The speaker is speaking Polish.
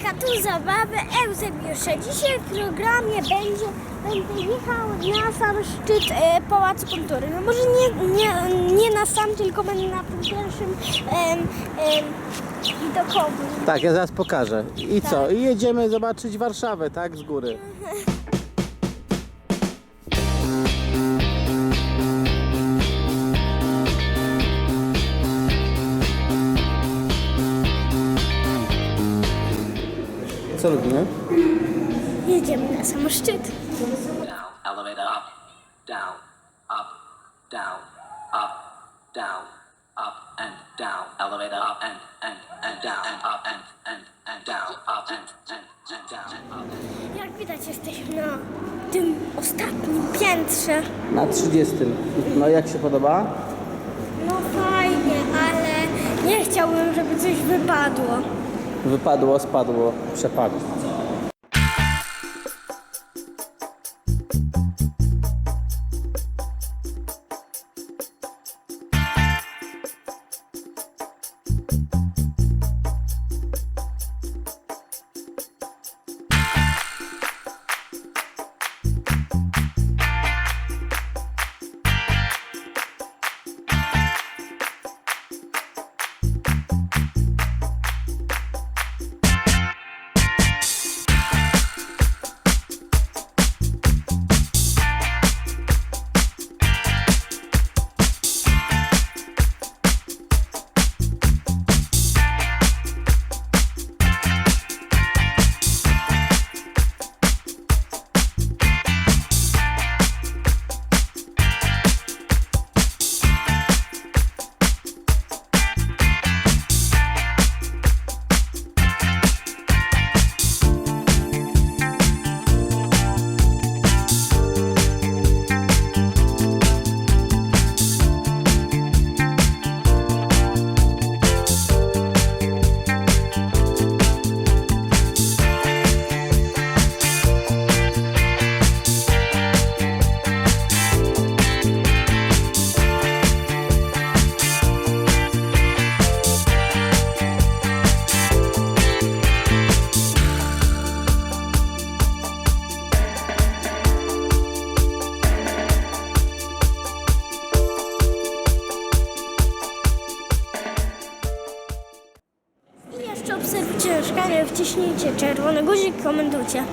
tu zabawy Eusebiusza. Dzisiaj w programie będzie, będę jechał na sam szczyt e, Pałacu Kultury. No może nie, nie, nie na sam, tylko będę na tym pierwszym em, em, widokowym. Tak, ja zaraz pokażę. I co? I jedziemy zobaczyć Warszawę, tak? Z góry. Co robimy? Jedziemy na sam szczyt. down, elevator up, down, up, down, up, down, up and down, elevator up and and and down and up and and and down, up and and and down and up. Jak widać jesteśmy na tym ostatnim piętrze. Na 30. No jak się podoba? No fajnie, ale nie chciałbym, żeby coś wypadło. Wypadło, spadło, przepadło. Jeszcze obserwujcie wciśnijcie czerwony guzik, komentujcie.